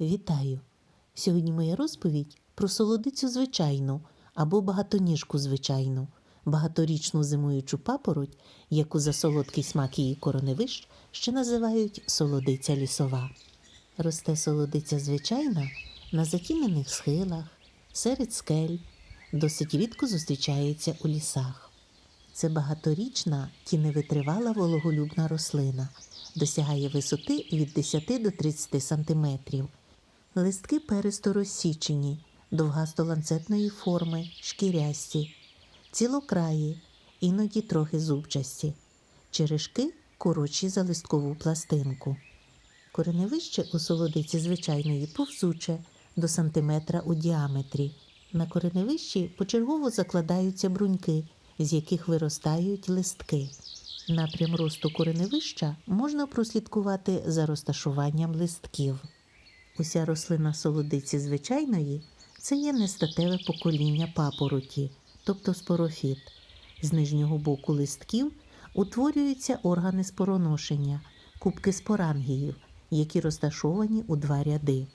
Вітаю! Сьогодні моя розповідь про солодицю звичайну або багатоніжку звичайну, багаторічну зимуючу папороть, яку за солодкий смак її короневищ ще називають солодиця лісова. Росте солодиця звичайна на затінених схилах, серед скель, досить рідко зустрічається у лісах. Це багаторічна тіневитривала вологолюбна рослина, досягає висоти від 10 до 30 см. Листки перисто розсічені, довгасто-ланцетної форми, шкірясті, цілокраї, іноді трохи зубчасті, черешки коротші за листкову пластинку. Кореневище у солодиці звичайної повзуче до сантиметра у діаметрі. На кореневищі почергово закладаються бруньки, з яких виростають листки. Напрям росту кореневища можна прослідкувати за розташуванням листків. Уся рослина солодиці звичайної це є нестатеве покоління папороті, тобто спорофіт. З нижнього боку листків утворюються органи спороношення, кубки спорангіїв, які розташовані у два ряди.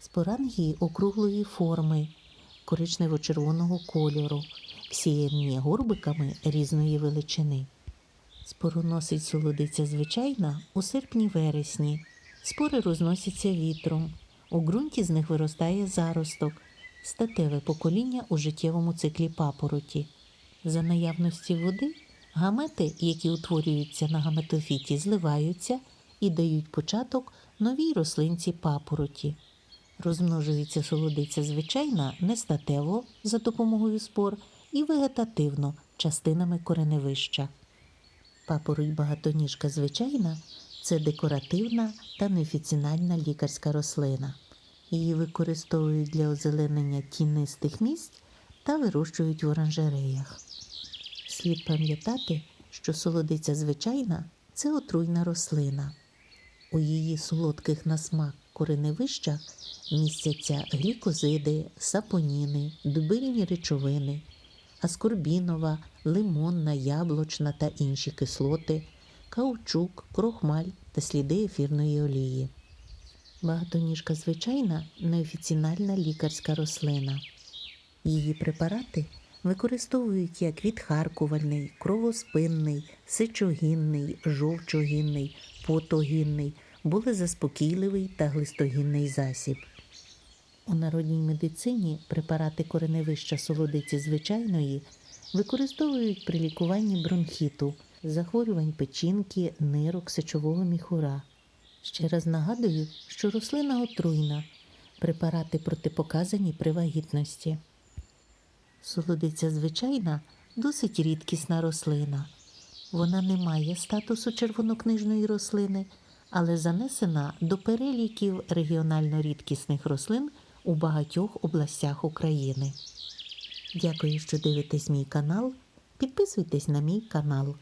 Спорангії округлої форми, коричнево-червоного кольору, всіяні горбиками різної величини. Спороносить солодиця звичайна у серпні-вересні. Спори розносяться вітром. У ґрунті з них виростає заросток, статеве покоління у життєвому циклі папороті. За наявності води гамети, які утворюються на гаметофіті, зливаються і дають початок новій рослинці папороті. Розмножується солодиця звичайна нестатево за допомогою спор і вегетативно частинами кореневища. Папороть багатоніжка звичайна це декоративна та неофіцінальна лікарська рослина. Її використовують для озеленення тінистих місць та вирощують в оранжереях. Слід пам'ятати, що солодиця звичайна це отруйна рослина. У її солодких на смак кореневищах містяться глікозиди, сапоніни, дубильні речовини, аскорбінова, лимонна, яблучна та інші кислоти, каучук, крохмаль та сліди ефірної олії. Багатоніжка звичайна неофіцінальна лікарська рослина. Її препарати використовують як відхаркувальний, кровоспинний, сечогінний, жовчогінний, потогінний, болезаспокійливий та глистогінний засіб. У народній медицині препарати кореневища солодиці звичайної використовують при лікуванні бронхіту, захворювань печінки, нирок, сечового міхура. Ще раз нагадую, що рослина отруйна. Препарати протипоказані при вагітності. Солодиця звичайна досить рідкісна рослина. Вона не має статусу червонокнижної рослини, але занесена до переліків регіонально рідкісних рослин у багатьох областях України. Дякую, що дивитесь мій канал. Підписуйтесь на мій канал.